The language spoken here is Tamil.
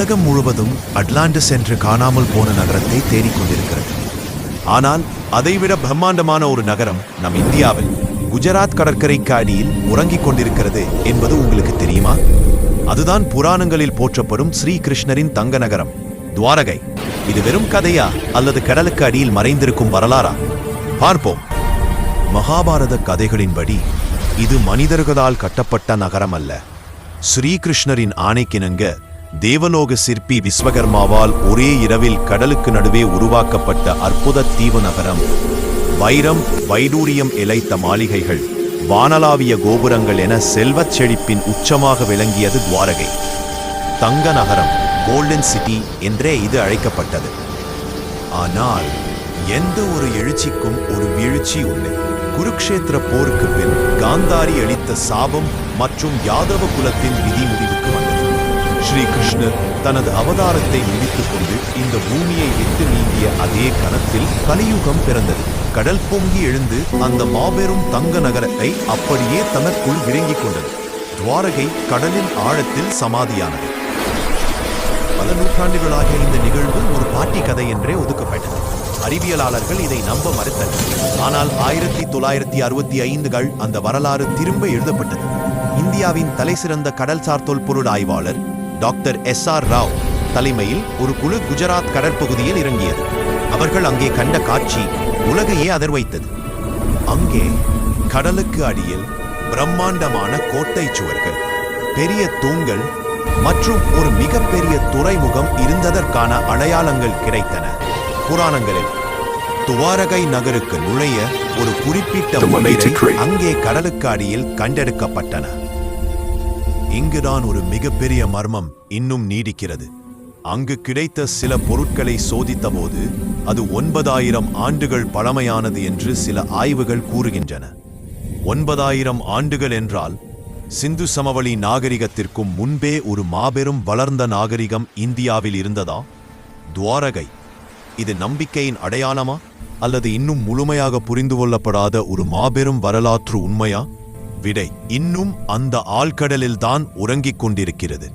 உலகம் முழுவதும் அட்லாண்டஸ் என்று காணாமல் போன நகரத்தை தேடிக்கொண்டிருக்கிறது. ஆனால் அதைவிட பிரம்மாண்டமான ஒரு நகரம் நம் இந்தியாவில் குஜராத் கடற்கரைக்கு அடியில் உறங்கிக் கொண்டிருக்கிறது என்பது உங்களுக்கு தெரியுமா? அதுதான் புராணங்களில் போற்றப்படும் ஸ்ரீகிருஷ்ணரின் தங்க நகரம் துவாரகை. இது வெறும் கதையா அல்லது கடலுக்கு அடியில் மறைந்திருக்கும் வரலாறா? பார்ப்போம். மகாபாரத கதைகளின்படி இது மனிதர்களால் கட்டப்பட்ட நகரம் அல்ல ஸ்ரீகிருஷ்ணரின் ஆணைக்கிணங்க தேவலோக சிற்பி விஸ்வகர்மாவால் ஒரே இரவில் கடலுக்கு நடுவே உருவாக்கப்பட்ட அற்புத தீவு நகரம் வைரம் வைடூரியம் இழைத்த மாளிகைகள் வானளாவிய கோபுரங்கள் என செல்வச் செழிப்பின் உச்சமாக விளங்கியது துவாரகை. தங்க நகரம் கோல்டன் சிட்டி என்றே இது அழைக்கப்பட்டது. ஆனால் எந்த ஒரு எழுச்சிக்கும் ஒரு வீழ்ச்சி உண்டு குருக்ஷேத்திர போருக்கு பின் காந்தாரி அளித்த சாபம் மற்றும் யாதவ குலத்தின் விதி முடிவுக்கு வந்தது. ஸ்ரீ கிருஷ்ணர் தனது அவதாரத்தை முடித்துக் கொண்டு இந்த பூமியை விட்டு நீங்கிய அதே கணத்தில் கலியுகம் பிறந்தது. கடல் பொங்கி எழுந்து அந்த மாபெரும் தங்க நகரத்தை அப்படியே தனக்குள் விழுங்கிக் கொண்டது. துவாரகை கடலின் ஆழத்தில் சமாதியானது. பல நூற்றாண்டுகளாக இந்த நிகழ்வு ஒரு பாட்டி கதை என்றே ஒதுக்கப்பட்டது. அறிவியலாளர்கள் இதை நம்ப மறுத்தனர். ஆனால் ஆயிரத்தி தொள்ளாயிரத்தி அறுபத்தி ஐந்துகள் அந்த வரலாறு திரும்ப எழுதப்பட்டது. இந்தியாவின் தலைசிறந்த கடல்சார் தொல்பொருள் ஆய்வாளர் டாக்டர் எஸ் ஆர் ராவ் தலைமையில் ஒரு குழு குஜராத் கடற்பகுதியில் இறங்கியது. அவர்கள் அங்கே கண்ட காட்சி உலகையே அதர்வைத்தது. அங்கே கடலுக்கு அடியில் பிரம்மாண்டமான கோட்டை சுவர்கள் பெரிய தூண்கள் மற்றும் ஒரு மிகப்பெரிய துறைமுகம் இருந்ததற்கான அடையாளங்கள் கிடைத்தன. புராணங்களில் துவாரகை நகருக்கு நுழைய ஒரு குறிப்பிட்ட The one முறையை tree. அங்கே கடலுக்கு அடியில் கண்டெடுக்கப்பட்டன. இங்குதான் ஒரு மிகப்பெரிய மர்மம் இன்னும் நீடிக்கிறது. அங்கு கிடைத்த சில பொருட்களை சோதித்தபோது அது ஒன்பதாயிரம் ஆண்டுகள் பழமையானது என்று சில ஆய்வுகள் கூறுகின்றன. ஒன்பதாயிரம் ஆண்டுகள் என்றால் சிந்து சமவெளி நாகரிகத்திற்கும் முன்பே ஒரு மாபெரும் வளர்ந்த நாகரிகம் இந்தியாவில் இருந்ததா? துவாரகை இது நம்பிக்கையின் அடையாளமா? அல்லது இன்னும் முழுமையாக புரிந்து கொள்ளப்படாத ஒரு மாபெரும் வரலாற்று உண்மையா? விடை இன்னும் அந்த ஆழ்கடலில்தான் உறங்கிக் கொண்டிருக்கிறது.